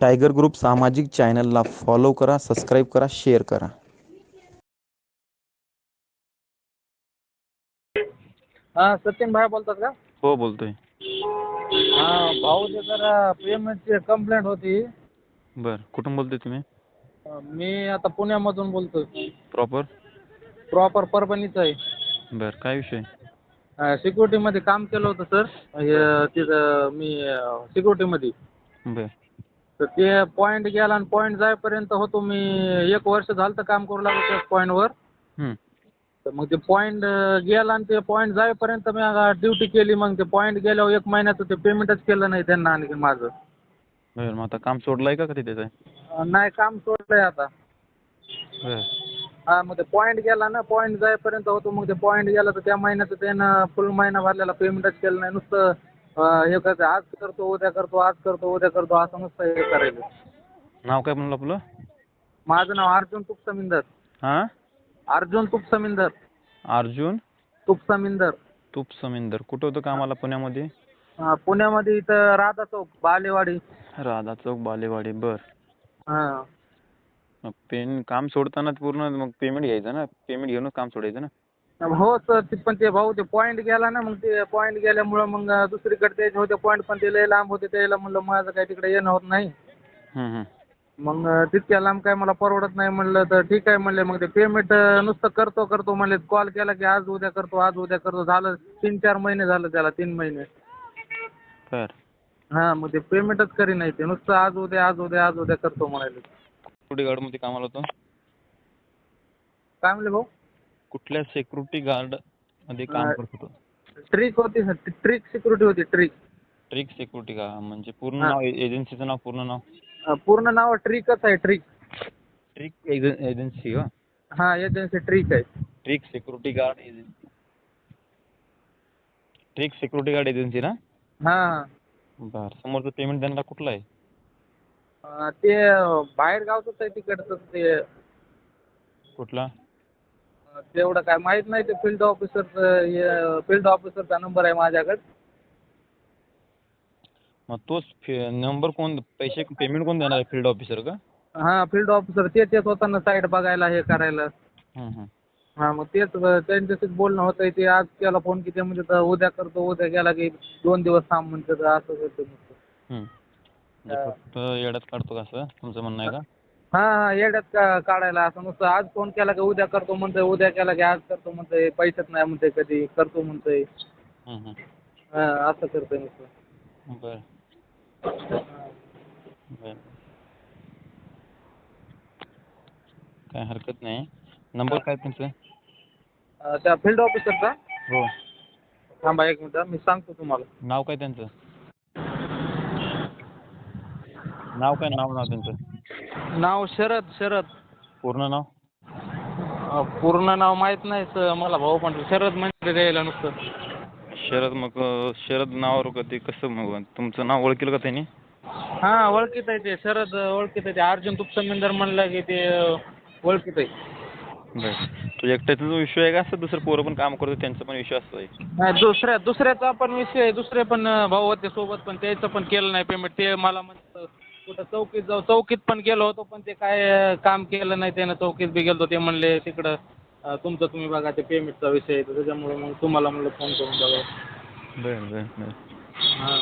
Tiger group सामाजिक चॅनलला follow करा सबस्क्राईब करा शेअर करा. हा सचिन भाई बोलतात का? हो बोलतोय. हा भाऊ ते जरा पेमेंटची कंप्लेंट होती. बर कुठून बोलतोय तुम्ही? अं, मी आता पुण्यामधून बोलतोय. प्रॉपर प्रॉपर परभणीचा आहे. बर काय विषय? सिक्युरिटीमध्ये काम केलं होतं सर तिथं मी सिक्युरिटीमध्ये बर. तर ते पॉईंट गेला आणि पॉईंट जाईपर्यंत होतो मी एक वर्ष झालं तर काम करू लागलो त्या पॉईंटवर हं. तर मग ते पॉईंट गेला आणि ते पॉईंट जाईपर्यंत मी ड्युटी केली मग ते पॉईंट गेल्यावर एक महिन्याचं ते पेमेंटच केलं नाही त्यांना आणखी माझं. बर मग आता काम सोडलंय का कधी त्याचं? अं, नाही काम सोडलंय आता. बर हा मग ते पॉईंट गेला ना पॉईंट जाईपर्यंत होतो मग ते पॉईंट गेला तर त्या महिन्याचं त्यानं फुल महिना भरलेला पेमेंटच केलं नाही. नुसतं हे करते आज करतो उद्या करतो आज करतो उद्या करतो असं नुसतं हे करायचं. नाव काय म्हणलं आपलं? माझं नाव अर्जुन तुपसमिंदर. हां? अर्जुन तुपसमिंदर. अर्जुन? तुपसमिंदर. तुप समिंदर कुठं होतं कामाला पुण्यामध्ये? अं, पुण्यामध्ये इथं राधा चौक बालेवाडी. राधा चौक बालेवाडी. बर. हां. मग पेन काम सोडताना पूर्ण मग पेमेंट घ्यायचं ना? पेमेंट घेऊनच काम सोडायचं ना? हो सर ते पण ते भाऊ ते पॉईंट गेला ना मग ते पॉईंट गेल्यामुळं मग दुसरीकडे द्यायचे होते पॉईंट पण ते लय लांब होते त्याला म्हणलं माझं काही तिकडे येणं होत नाही. मग तितक्या लांब काय मला परवडत नाही म्हणलं तर ठीक आहे म्हणले मग ते पेमेंट नुसतं करतो करतो म्हणले कॉल केला की आज उद्या करतो आज उद्या करतो झालं तीन चार महिने झालं त्याला तीन महिने. हां मग ते पेमेंटच करी नाही ते नुसतं आज उद्या आज उद्या आज उद्या करतो म्हणाले. गार्डमध्ये कामाला होतो? काय म्हणले भाऊ? कुठल्या सिक्युरिटी गार्डमध्ये काम करत होतो? ट्रिक होती सर. ट्रिक सिक्युरिटी होती ट्रिक ट्रिक सिक्युरिटी का? म्हणजे पूर्ण. नाव एजन्सीचं नाव पूर्ण नाव? पूर्ण नाव ट्रिकच आहे ट्रिक ट्रिक एजन्सी का? हां एजन्सी ट्रिक आहे. Trick security guard agency trick security guard agency ना? हां. बर समोरचं पेमेंट त्यांना कुठलं आहे? अं, ते बाहेर गावचंच आहे तिकडचं ते कुठला? तेवढं काय माहीत नाही ते फील्ड ऑफिसरचं फील्ड ऑफिसरचा नंबर आहे माझ्याकडे. मग तोच नंबर कोण पैसे पेमेंट कोण देणार आहे फील्ड ऑफिसर का? हां फील्ड ऑफिसर तेच येत होता ना साईड बघायला हे करायला. हं, हं. हां मग तेच अं, त्यांच्याशीच बोलणं होतं ते आज केला फोन की ते म्हणजे तर उद्या करतो उद्या गेला की दोन दिवस थांब म्हणते तर असं करतो हं. म्हणजे फक्त येड्यात काढतो का असं? तुमचं म्हणणं आहे का? हां हां येड्यात का काढायला असं नुसतं आज फोन केला की उद्या करतो म्हणतोय उद्या केला की आज करतो म्हणतोय पैसेच नाही म्हणतोय कधी करतो म्हणतोय. हं, हं. असं करतोय नुसतं. बर. बर. काय हरकत नाही. नंबर काय तुमचं? त्या फील्ड ऑफिसरचा हो. थांबा एक मिनिट मी सांगतो तुम्हाला. नाव काय त्यांचं? नाव काय नाव नाव त्यांचं? नाव शरद शरद. पूर्ण नाव? अं, पूर्ण नाव माहीत नाही सर मला भाऊ पण शरद म्हणजे द्यायला नुसतं. शरद मग अं, शरद नावावर का ते कसं मग? तुमचं नाव ओळखील का त्यांनी? हां ओळखीत आहे ते. शरद ओळखीत आहे ते. अर्जुन तुपसमिंदर म्हणलं की ते अं, ओळखीत आहे. बर. तू एकट्याचा जो विषय आहे का असं दुसरं पोरं पण काम करतो त्यांचा पण विषय असतो नाही दुसऱ्या दुसऱ्याचा पण विषय आहे. दुसरे पण अं, भाऊ होते सोबत पण त्याचं पण केलं नाही पेमेंट ते मला म्हणतं कुठं चौकीत जाऊ चौकीत पण गेलो होतो पण ते काय काम केलं नाही त्यानं चौकीत बी गेलो ते म्हणले तिकडं तुमचं तुम्ही बघा ते पेमेंटचा विषय आहे तर त्याच्यामुळे मग तुम्हाला म्हणलं फोन करून बघा. बर बर बर. हां.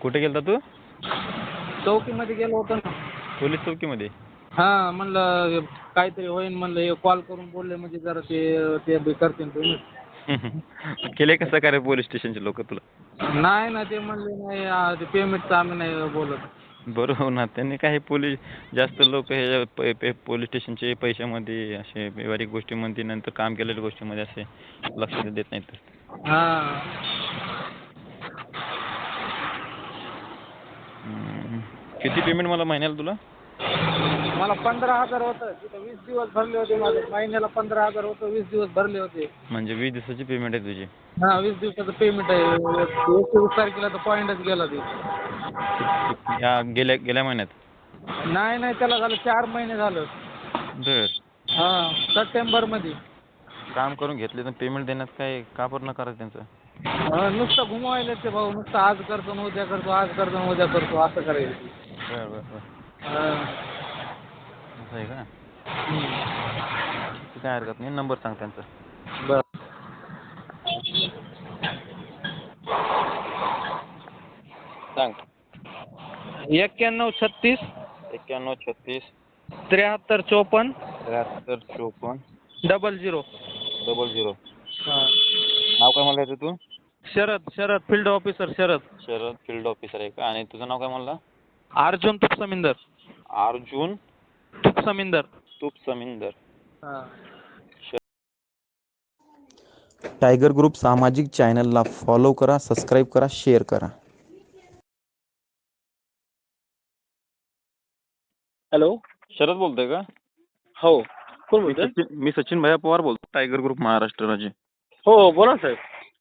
कुठे गेलता तू? चौकीमध्ये गेलो होतो ना. पोलीस चौकीमध्ये? हां म्हणलं काहीतरी होईन म्हणलं हे कॉल करून बोलले म्हणजे जरा ते ते बी करतील तुम्ही. केले कसं काय पोलीस स्टेशनचे लोक तुला? नाही ना ते म्हणले नाही पेमेंटचं आम्ही नाही बोलत. बरोबर ना. त्यांनी काय पोलीस जास्त लोक हे प- पे- पोलीस स्टेशनचे पैशामध्ये असे व्यावहारिक गोष्टीमध्ये नंतर काम केलेल्या गोष्टीमध्ये असे लक्ष देत नाहीत. हां. हम्म. किती पेमेंट मला महिन्याला तुला? मला पंधरा हजार होतं. तिथं वीस दिवस भरले होते माझे. महिन्याला पंधरा हजार होतं वीस दिवस भरले होते. म्हणजे वीस दिवसाची पेमेंट आहे तुझी. हां वीस दिवसाचं पेमेंट आहे. एकवीस तारखेला तर पॉईंटच गेला ते. या गेल्या गेल्या महिन्यात? नाही नाही त्याला झालं चार महिने झालं. बर. हां सप्टेंबरमध्ये काम करून घेतले तर पेमेंट देण्यात काय का न करायचं त्यांचं? नुसतं घुमवायला ते भाऊ. नुसतं आज करतो न उद्या करतो आज करतो न उद्या करतो असं करायचं. बरं बरं बरं. असं आहे का? काय हरकत नाही. नंबर सांग त्यांचा. बर. सांग. एक्क्याण्णव छत्तीस. एक्क्याण्णव छत्तीस. त्र्याहत्तर चोपन्न. त्र्याहत्तर चोपन्न. Double zero. Double zero. हां. नाव काय म्हणलं याचं तू? Sharad Sharad field officer Sharad. Sharad field officer आहे का? आणि तुझं नाव काय म्हणलं? अर्जुन तुपसमिंदर. अर्जुन तुपसमिंदर तुप समिंदर. हां. टायगर ग्रुप सामाजिक चॅनलला फॉलो करा सबस्क्राईब करा शेअर करा. हॅलो? शरद बोलतोय का? हो. कोण मी बोलतोय? सचिन मी सचिन भैया पवार बोलतो टायगर ग्रुप महाराष्ट्र राज्य. हो हो बोला साहेब.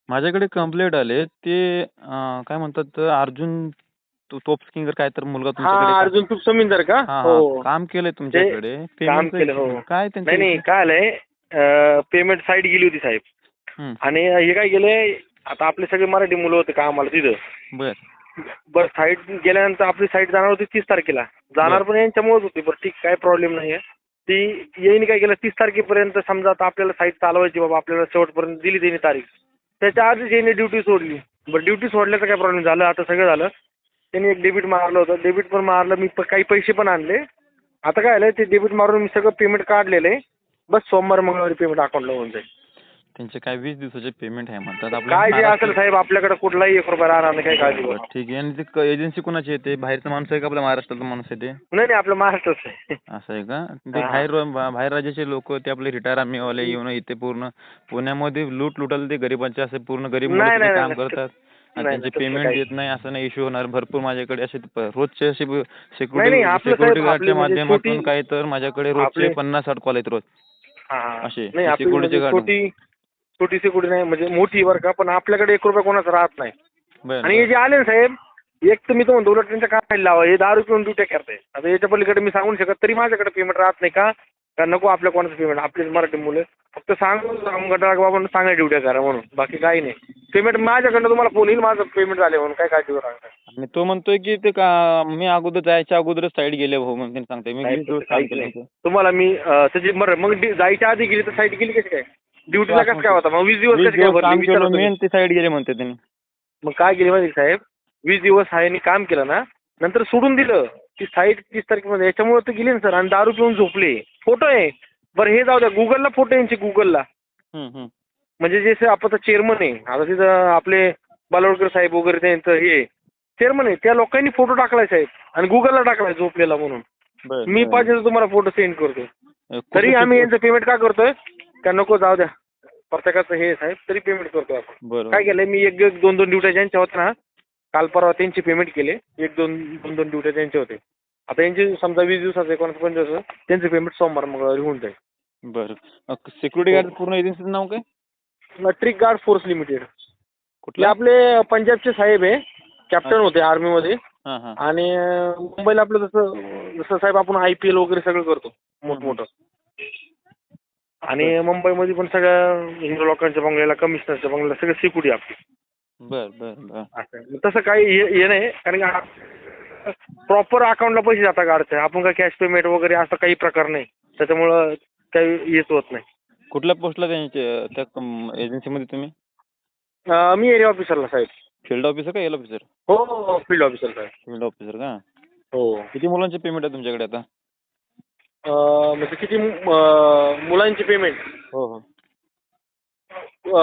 माझ्याकडे कंप्लेंट आले ते अं, काय म्हणतात अर्जुन तो तोप सिंगर काय तर मुलगा हा तुमच्याकडे अर्जुन तुप समिंदर का? हा, हो. हा, काम केलंय तुमच्याकडे. काम Payment चं- केलं, हो. काय नाही नाही काय आलंय? पेमेंट साईड गेली होती साहेब. आणि हे काय गेलंय आता आपले सगळे मराठी मुलं होते कामाला तिथं? बर. बरं साईट गेल्यानंतर आपली साईट जाणार होती तीस तारखेला. जाणार पण यांच्यामुळेच होती बरं ठीक काय प्रॉब्लेम नाही आहे ती येईन काय केलं तीस तारखेपर्यंत समजा आता आपल्याला साईट चालवायची बाबा आपल्याला शेवटपर्यंत दिली त्यांनी तारीख. त्याच्या आधीच यांनी ड्युटी सोडली. बरं ड्युटी सोडल्याचं काय प्रॉब्लेम झालं? आता सगळं झालं. त्यांनी एक डेबिट मारलं होतं. डेबिट पण मारलं. मी प- काही पैसे पण आणले. आता काय झालं ते डेबिट मारून मी सगळं पेमेंट काढलेलं आहे. बस सोमवार मंगळवारी पेमेंट अकाउंटला होऊन जाईल. त्यांचे काय वीस दिवसाचे पेमेंट आहे म्हणतात. काय जे महाराष्ट्र- असेल साहेब आपल्याकडे कुठलाही एक रुपया राहणार नाही. काही काळजी करू बरं, ठीक आहे. आणि ते एजन्सी कोणाची आहे ते? बाहेरचं माणूस आहे का आपल्या महाराष्ट्रातलं माणूस आहे ते? नाही नाही आपलं महाराष्ट्रच आहे. असं आहे का? ते हा. बाहेर बाहेर राज्याचे लोक ते आपले रिटायर आर्मीवाले येऊन इथे पूर्ण पुण्यामध्ये लूट लुटाल ते गरिबांचे असे पूर्ण गरीब मुलं नाही, तिथे नाही, काम नाही, करतात. आणि नाही, त्यांचे तसं पेमेंट काही- देत नाही असं नाही इश्यू होणार भरपूर माझ्याकडे असे प- रोजचे असे नाही, सिक्युरिटी आपलं सिक्युरिटी गार्डच्या म्हणजे माध्यमातून छोटी- काय तर माझ्याकडे रोजचे आपले- पन्नास साठ कॉल आहेत रोज. हा. असे, नाही आपली security म्हणजे guard. छोटी छोटी सिक्युरिटी नाही म्हणजे मोठी बरं का पण आपल्याकडे एक रुपया कोणाचा राहत नाही. बरं आणि हे जे आले ना साहेब एक तर मी तो म्हणतो उलट त्यांच्या काय लावा हे दारू पिऊन ड्युट्या करताय. आता याच्या पलीकडे मी सांगू शकत तरी माझ्याकडे पेमेंट राहत नाही का? का नको आपल्या कोणाचं पेमेंट आपलीच मराठी मुलं. फक्त सांगून बाबा सांगा ड्युट्या करा म्हणून. बाकी काही नाही. पेमेंट माझ्याकडनं तुम्हाला फोन येईल माझं पेमेंट झाले म्हणून. काय काळजी करू नका. आणि तो म्हणतोय की ते का मी अगोदर जायच्या अगोदरच साईड गेले भाऊ म्हणून त्यांनी सांगते मी साईड वीस दिवस काम केलं. तुम्हाला मी अं, त्याची बरं मग डि- जायच्या आधी गेली तर साईट गेली कशी काय? ड्युटीला कसं काय होता? मग वीस दिवस वीस कशी काय दिवस भरली? काम विचारा केलं मी तुम्ही. आणि ते साईड गेले म्हणते त्यांनी. मग काय केली माहिती का साहेब? वीस दिवस हायनी काम केलं ना नंतर सोडून दिलं. ती साईट तीस तारखेमध्ये. याच्यामुळे तर गेली ना सर आणि दारू पिऊन झोपले. फोटो आहे. बरं हे जाऊ द्या. गुगलला फोटो यांचे गुगलला. म्हणजे जसे आपण चेअरमन आहे. आता तिथं आपले बालवडकर साहेब वगैरे त्यांचं हे चेअरमन आहे. त्या लोकांनी फोटो टाकलाय साहेब. आणि गुगलला टाकलाय झोपलेला म्हणून. मी. पाहिजे तर तुम्हाला फोटो सेंड करतो. तरी आम्ही यांचं पेमेंट का करतोय? का नको जाऊ द्या. प्रत्येकाचं हे साहेब. तरी पेमेंट करतोय आपण. काय केलंय? मी एक एक दोन दोन ड्युट्या ज्यांच्या होत्या ना काल परवा त्यांचे पेमेंट केले. एक दोन दोन दोन ड्युट्या त्यांचे होते आता यांचे समजा वीस दिवसाचं एकोणीस पंचवीस त्यांचे पेमेंट सोमवार मंगळवारी होऊन जाईल. बरं. सिक्युरिटी गार्ड पूर्ण एजन्सीचं नाव काय? ट्रिक गार्ड फोर्स लिमिटेड कुठलं? आपले पंजाबचे साहेब आहे कॅप्टन होते आर्मीमध्ये हां हां. आणि मुंबईला आपलं जसं जसं साहेब आपण आय पी एल वगैरे सगळं करतो मोठमोठं. आणि मुंबईमध्ये पण सगळ्या हिंदू लोकांच्या बंगल्याला कमिशनरच्या बंगल्याला सगळं सिक्युरिटी आपली. बरं बरं बरं. असं आहे. तसं काही हे हे नाही कारण की प्रॉपर अकाउंटला पैसे जातात गाडचे. आपण काय कॅश पेमेंट वगैरे असं काही प्रकार नाही. त्याच्यामुळं काही हेच होत नाही. कुठल्या पोस्टला त्यांच्या त्या एजन्सीमध्ये तुम्ही? अं, मी एरिया ऑफिसरला साहेब. फील्ड ऑफिसर का एल ऑफिसर हो हो फील्ड ऑफिसर साहेब. फील्ड ऑफिसर का? हो. किती मुलांचे पेमेंट आहे तुमच्याकडे आता? अं, म्हणजे किती अं, मुलांची पेमेंट हो हो.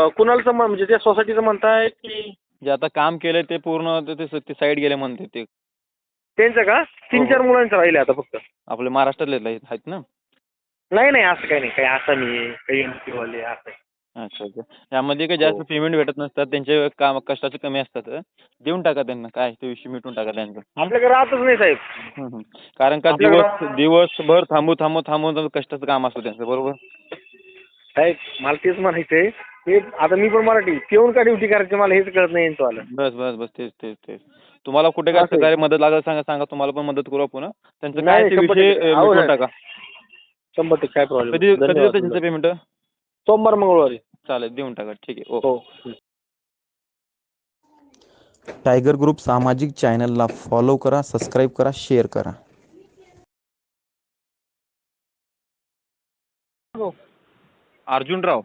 कुणालचं म्हण- म्हणजे त्या सोसायटीचं म्हणताय की जे आता काम केलंय ते पूर्ण ते ते साईड गेले म्हणते ते. त्यांचं का? तीन हो, चार हो. मुलांचं राहिले आता फक्त. आपले महाराष्ट्रातले आहेत आहेत ना? नाही नाही असं काही नाही. काही आसामी आहे. काही एम वाले असं आहे. अच्छा अच्छा. यामध्ये काही जास्त हो. पेमेंट भेटत नसतात. त्यांचे काम कष्टाचे कमी असतात देऊन टाका त्यांना. काय ते विषय मिटून टाका त्यांचं. आपल्याकडे राहतच नाही साहेब. हम्म, हम्म. कारण का दिवस दिवसभर थांबू थांबू थांबून कष्टाचं काम असतं त्यांचं बरोबर? साहेब मला तेच म्हणायचंय हे आता मी पण मराठी. पिऊन का ड्युटी करायची? मला हेच कळत नाही यांचं आलं. बस बस बस. तेच तेच तेच. तुम्हाला कुठे काय असं आहे. मदत लागत सांगा सांगा तुम्हाला पण मदत करू आपण त्यांचं नाही, काय ते शंभर विषय टक्के. अ, अहो, मिटवून साहेब. टाका. शंभर टक्के काय प्रॉब्लेम कधी कधी देतं त्यांचं पेमेंट सोमवार मंगळवारी. चालेल देऊन टाका. ठीक आहे ओके हो टायगर ग्रुप सामाजिक चॅनलला फॉलो करा सबस्क्राईब करा शेअर करा. हो. अर्जुनराव.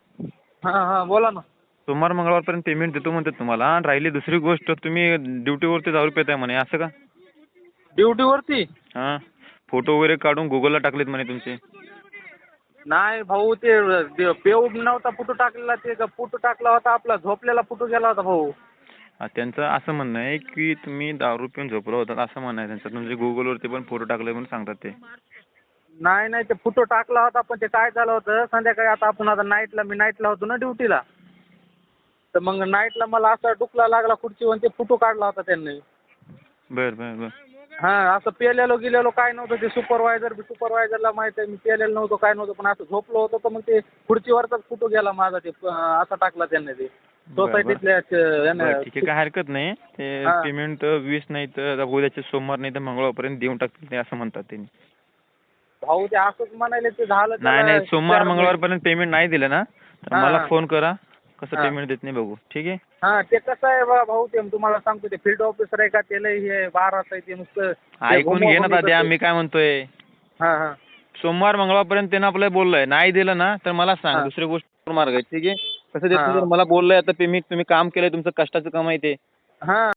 हां हां बोला ना. सोमवार मंगळवारपर्यंत पेमेंट देतो म्हणतात तुम्हाला. आणि राहिली दुसरी गोष्ट तुम्ही ड्युटीवरती दारू पेत आहे म्हणे असं का? ड्युटीवरती हां. फोटो वगैरे काढून गुगलला टाकलेत म्हणे तुमचे. नाही भाऊ ते पेऊ नव्हता फोटो टाकलेला ते का फोटो टाकला होता आपला झोपलेला फोटो गेला होता भाऊ. हा, त्यांचं असं म्हणणं आहे की तुम्ही दारू पिऊन झोपला होता असं म्हणणं आहे त्यांचं. म्हणजे गुगलवरती पण फोटो टाकले म्हणून सांगतात ते. नाही नाही ते फोटो टाकला होता पण ते काय झालं होतं संध्याकाळी आता आपण आता नाईटला मी नाईटला होतो ना ड्युटीला तर मग नाईटला मला असा डुकला लागला खुर्चीवर ते फोटो काढला होता त्यांनी. बरं बरं बरं. हां असं पेलेलो गेलेलो काय नव्हतं ते सुपरवायझर सुपरवायझरला माहिती आहे मी पेलेलं नव्हतं काय नव्हतं पण असं झोपलो होतो तर मग ते खुर्चीवरचाच फोटो गेला माझा ते असा टाकला त्यांनी ते. सोसायटीतल्या ठीक आहे काय हरकत नाही. ते. पेमेंट वीस नाही तर उद्याचे सोमवार नाही तर मंगळवारपर्यंत देऊन टाकतील ते असं म्हणतात त्यांनी. भाऊ ते असंच म्हणाले ते झालं नाही नाही सोमवार मंगळवारपर्यंत पेमेंट नाही दिलं ना. तर मला. फोन करा. कसं. पेमेंट देत नाही बघू ठीक आहे हां ते कसं आहे बा भाऊ ते तुम्हाला सांगतो ते फील्ड ऑफिसर आहे का त्याला हे बाराच आहे ते नुसतं ते ऐकून घे ना दाद्या करते. मी काय म्हणतोय हां हां सोमवार मंगळवारपर्यंत त्यानं आपल्याला बोललंय नाही दिलं ना तर मला सांग हां. दुसरी गोष्ट मार्ग आहे ठीक आहे कसं देत हां. मला बोललंय आता पेमेंट तुम्ही काम केलंय तुमचं कष्टाचं कमाई ते हां